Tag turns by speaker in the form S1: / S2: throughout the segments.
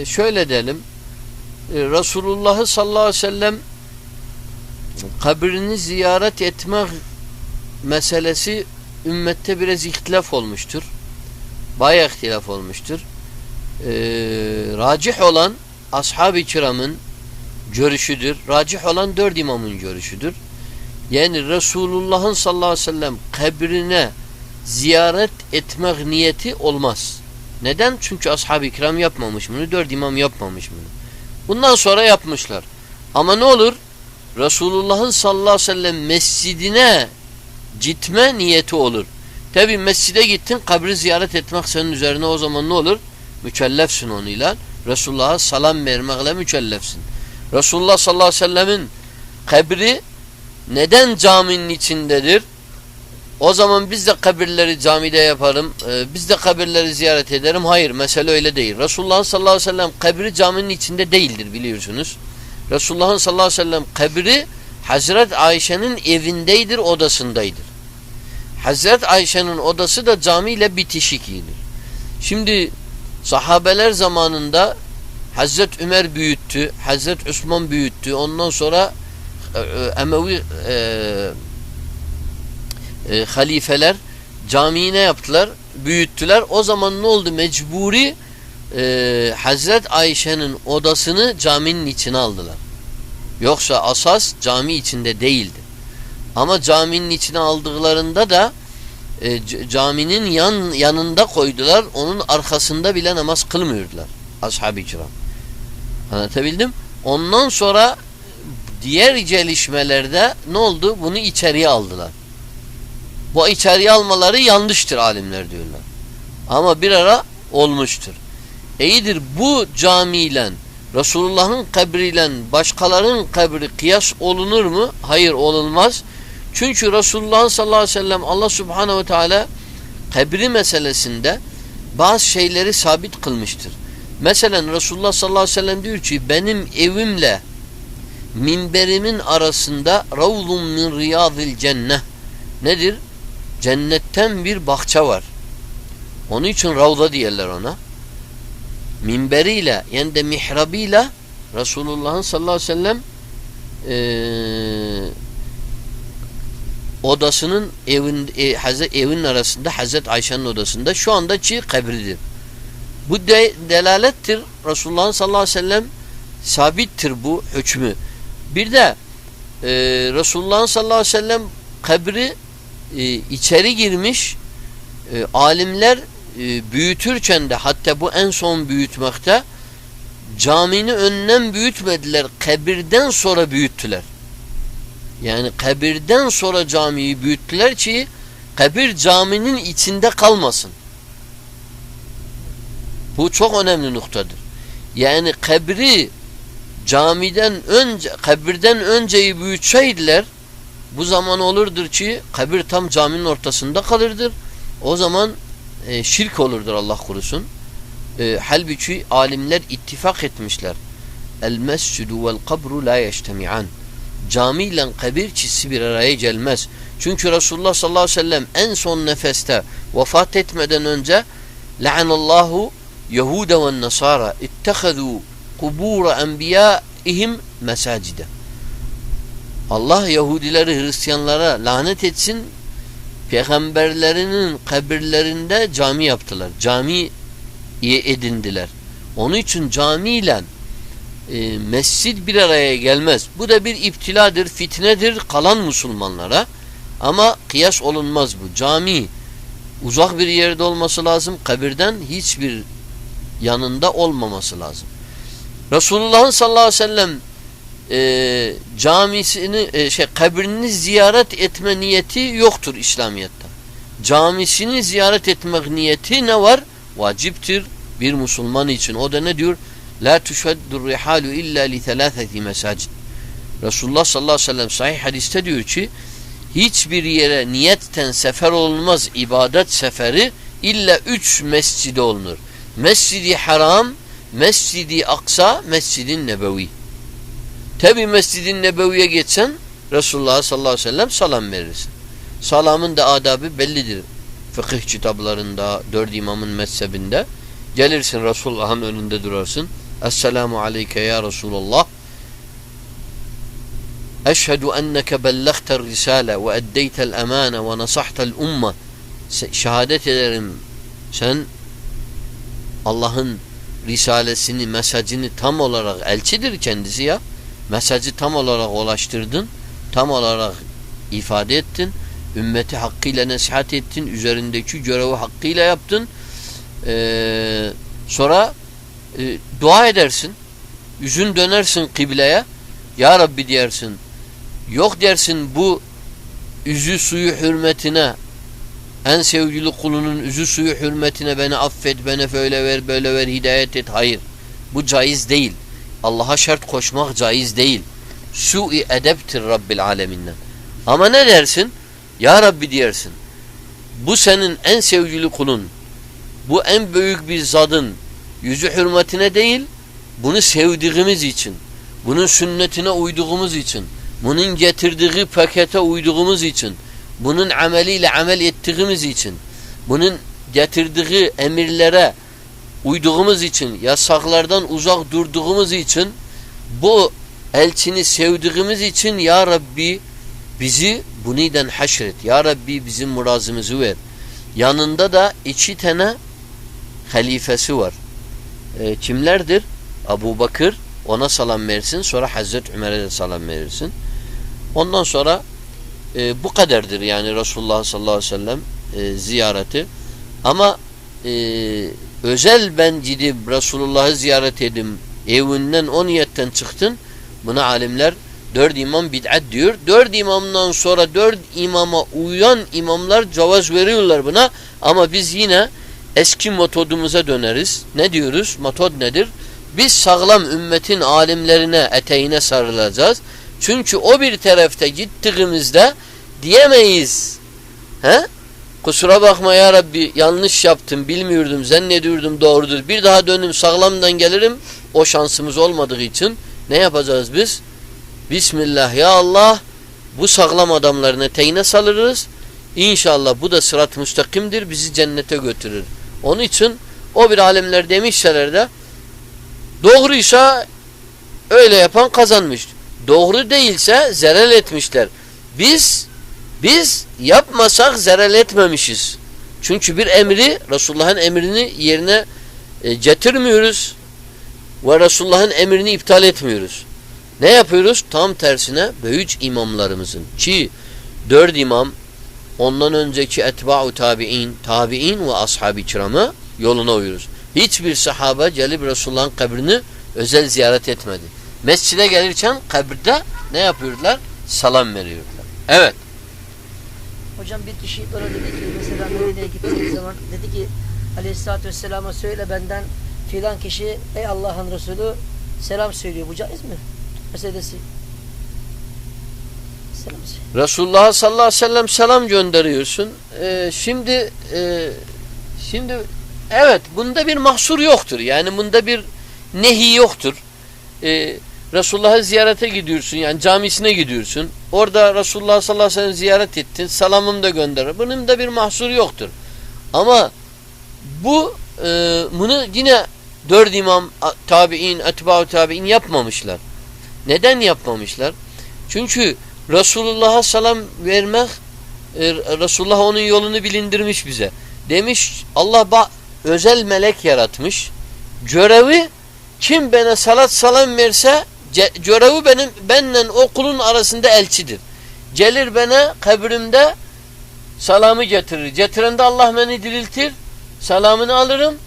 S1: e, şöyle diyelim e, Resulullah'ı sallallahu aleyhi ve sellem kabrini ziyaret etmek meselesi ümmette biraz ihtilaf olmuştur. Bayağı ihtilaf olmuştur. Ee, racih olan ashab-ı kiramın görüşüdür. Racih olan dört imamın görüşüdür. Yani Resulullah'ın sallallahu aleyhi ve sellem kabrine ziyaret etmek niyeti olmaz. Neden? Çünkü ashab-ı kiram yapmamış bunu. Dört imam yapmamış bunu. Bundan sonra yapmışlar. Ama ne olur? Resulullah'ın sallallahu aleyhi ve sellem mescidine gitme niyeti olur. Tabi mescide gittin kabri ziyaret etmek senin üzerine o zaman ne olur? Mükellefsin onunla. Resulullah'a salam vermekle mükellefsin. Resulullah sallallahu aleyhi ve sellemin kabri neden caminin içindedir? O zaman biz de kabirleri camide yaparım. Ee, biz de kabirleri ziyaret ederim. Hayır mesele öyle değil. Resulullah sallallahu aleyhi ve sellem kabri caminin içinde değildir biliyorsunuz. Resulullah'ın sallallahu aleyhi ve sellem kabri Hazret Ayşe'nin evindeydir, odasındaydır. Hazret Ayşe'nin odası da camiyle bitişikidir. Şimdi sahabeler zamanında Hazret Ömer büyüttü, Hazret Osman büyüttü. Ondan sonra e, e, Emevi e, e, halifeler camiyi ne yaptılar? Büyüttüler. O zaman ne oldu? Mecburi e, Hazret Ayşe'nin odasını caminin içine aldılar. Yoksa asas cami içinde değildi. Ama caminin içine aldıklarında da e, caminin yan yanında koydular. Onun arkasında bile namaz kılmıyordular. Ashab-ı kiram. Anlatabildim? Ondan sonra diğer gelişmelerde ne oldu? Bunu içeriye aldılar. Bu içeriye almaları yanlıştır alimler diyorlar. Ama bir ara olmuştur. İyidir bu camiyle Resulullah'ın kabriyle başkalarının kabri kıyas olunur mu? Hayır olunmaz. Çünkü Resulullah sallallahu aleyhi ve sellem Allah subhanehu ve teala kabri meselesinde bazı şeyleri sabit kılmıştır. Mesela Resulullah sallallahu aleyhi ve sellem diyor ki benim evimle minberimin arasında ravzun min riyadil cenneh nedir? Cennetten bir bahçe var. Onun için ravza diyorlar ona. Minberiyle yani de mihrabıyla Resulullah'ın sallallahu aleyhi ve sellem eee odasının evin e, Hazret evin arasında Hazret Ayşe'nin odasında şu andaki kabridir. Bu de, delalettir. Resulullah sallallahu aleyhi ve sellem sabittir bu hükmü. Bir de e, Resulullah sallallahu aleyhi ve sellem kabri e, içeri girmiş e, alimler e, büyütürken de hatta bu en son büyütmekte camini önden büyütmediler. Kabirden sonra büyüttüler. Yani kabirden sonra camiyi büyüttüler ki kabir caminin içinde kalmasın. Bu çok önemli noktadır. Yani kabri camiden önce kabirden önceyi büyütseydiler bu zaman olurdur ki kabir tam caminin ortasında kalırdır. O zaman e, şirk olurdur Allah korusun. E, halbuki alimler ittifak etmişler. El mescidu vel kabru la yeştemi'an cami ile kabir çizsi bir araya gelmez. Çünkü Resulullah sallallahu aleyhi ve sellem en son nefeste vefat etmeden önce la'anallahu Yahude ve Nasara ittehadu kubura enbiyaihim mesacide. Allah Yahudileri Hristiyanlara lanet etsin peygamberlerinin kabirlerinde cami yaptılar. Cami edindiler. Onun için camiyle e, mescid bir araya gelmez. Bu da bir iptiladır, fitnedir kalan Müslümanlara. Ama kıyas olunmaz bu. Cami uzak bir yerde olması lazım. Kabirden hiçbir yanında olmaması lazım. Resulullah'ın sallallahu aleyhi ve sellem e, camisini e, şey kabrini ziyaret etme niyeti yoktur İslamiyet'te. Camisini ziyaret etmek niyeti ne var? Vaciptir bir Müslüman için. O da ne diyor? La tuşeddur rihalu illa li thelâtheti mesacid. Resulullah sallallahu aleyhi ve sellem sahih hadiste diyor ki hiçbir yere niyetten sefer olmaz ibadet seferi illa üç mescide olunur. Mescidi Haram, Mescidi Aksa, Mescidi Nebevi. Tabi Mescidi Nebevi'ye geçsen Resulullah sallallahu aleyhi ve sellem salam verirsin. Salamın da adabı bellidir. Fıkıh kitaplarında, dört imamın mezhebinde. Gelirsin Resulullah'ın önünde durarsın. Esselamu aleyke ya Resulallah. Eşhedü enneke bellagtel risale ve eddeytel emane ve nasahtel umme. Şehadet ederim sen Allah'ın risalesini, mesajını tam olarak elçidir kendisi ya. Mesajı tam olarak ulaştırdın. Tam olarak ifade ettin. Ümmeti hakkıyla nasihat ettin. Üzerindeki görevi hakkıyla yaptın. Ee, sonra e, dua edersin. Yüzün dönersin kıbleye. Ya Rabbi dersin. Yok dersin bu üzü suyu hürmetine en sevgili kulunun üzü suyu hürmetine beni affet, beni böyle ver, böyle ver, hidayet et. Hayır. Bu caiz değil. Allah'a şart koşmak caiz değil. Su-i edeptir Rabbil aleminden. Ama ne dersin? Ya Rabbi diyersin. Bu senin en sevgili kulun. Bu en büyük bir zadın yüzü hürmetine değil, bunu sevdiğimiz için, bunun sünnetine uyduğumuz için, bunun getirdiği pakete uyduğumuz için, bunun ameliyle amel ettiğimiz için, bunun getirdiği emirlere uyduğumuz için, yasaklardan uzak durduğumuz için, bu elçini sevdiğimiz için Ya Rabbi bizi buniden haşret. Ya Rabbi bizim murazımızı ver. Yanında da iki tane halifesi var. E, kimlerdir? Abu Bakır ona salam versin. Sonra Hazreti Ömer'e de salam verirsin. Ondan sonra e, bu kadardır yani Resulullah sallallahu aleyhi ve sellem e, ziyareti. Ama e, özel ben gidip Resulullah'ı ziyaret edim evinden o niyetten çıktın. Buna alimler dört imam bid'at diyor. Dört imamdan sonra dört imama uyan imamlar cevaz veriyorlar buna. Ama biz yine eski metodumuza döneriz. Ne diyoruz? Metod nedir? Biz sağlam ümmetin alimlerine, eteğine sarılacağız. Çünkü o bir tarafta gittiğimizde diyemeyiz. He? Kusura bakma ya Rabbi yanlış yaptım, bilmiyordum, zannediyordum doğrudur. Bir daha dönüm sağlamdan gelirim. O şansımız olmadığı için ne yapacağız biz? Bismillah ya Allah bu sağlam adamların eteğine salırız. İnşallah bu da sırat müstakimdir. Bizi cennete götürür. Onun için o bir alimler demişler de doğruysa öyle yapan kazanmış. Doğru değilse zerel etmişler. Biz biz yapmasak zerel etmemişiz. Çünkü bir emri Resulullah'ın emrini yerine e, getirmiyoruz ve Resulullah'ın emrini iptal etmiyoruz. Ne yapıyoruz? Tam tersine büyük imamlarımızın ki dört imam ondan önceki etba'u tabi'in, tabi'in ve ashab-ı kiramı yoluna uyuyoruz. Hiçbir sahabe gelip Resulullah'ın kabrini özel ziyaret etmedi. Mescide gelirken kabirde ne yapıyorlar? Salam veriyorlar. Evet.
S2: Hocam bir kişi bana dedi ki mesela Medine'ye gittiği zaman dedi ki Aleyhisselatü Vesselam'a söyle benden filan kişi ey Allah'ın Resulü selam söylüyor. Bu caiz mi? Meselesi. Selam söylüyor.
S1: Resulullah sallallahu aleyhi ve sellem selam gönderiyorsun. Ee, şimdi e, şimdi evet bunda bir mahsur yoktur. Yani bunda bir nehi yoktur. Ee, Resulullah'ı ziyarete gidiyorsun yani camisine gidiyorsun. Orada Resulullah sallallahu aleyhi ve sellem ziyaret ettin. Salamını da gönder. Bunun da bir mahsur yoktur. Ama bu e, bunu yine dört imam tabi'in, etba'u tabi'in yapmamışlar. Neden yapmamışlar? Çünkü Resulullah'a salam vermek e, Resulullah onun yolunu bilindirmiş bize. Demiş Allah özel melek yaratmış. Görevi kim bana salat salam verse görevi benim benle o kulun arasında elçidir. Gelir bana kabrimde salamı getirir. Getirende Allah beni diriltir. Salamını alırım.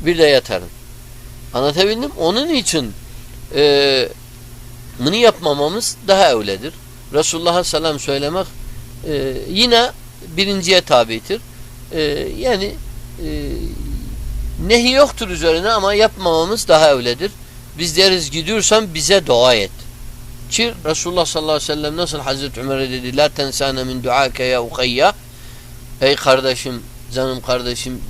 S1: Bir de yatarım. Anlatabildim? Onun için e, bunu yapmamamız daha öyledir. Resulullah'a selam söylemek e, yine birinciye tabidir. E, yani e, nehi yoktur üzerine ama yapmamamız daha öyledir. Biz deriz gidiyorsan bize dua et. Ki Resulullah sallallahu aleyhi ve sellem nasıl Hazreti Ömer'e dedi La tensane min duake ya ukayya Ey kardeşim, canım kardeşim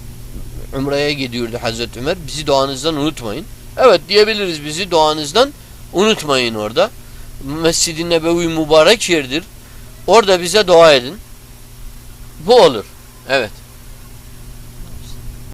S1: Umre'ye gidiyordu Hazreti Ömer. Bizi duanızdan unutmayın. Evet diyebiliriz bizi duanızdan unutmayın orada. Mescid-i Nebevi mübarek yerdir. Orada bize dua edin. Bu olur. Evet.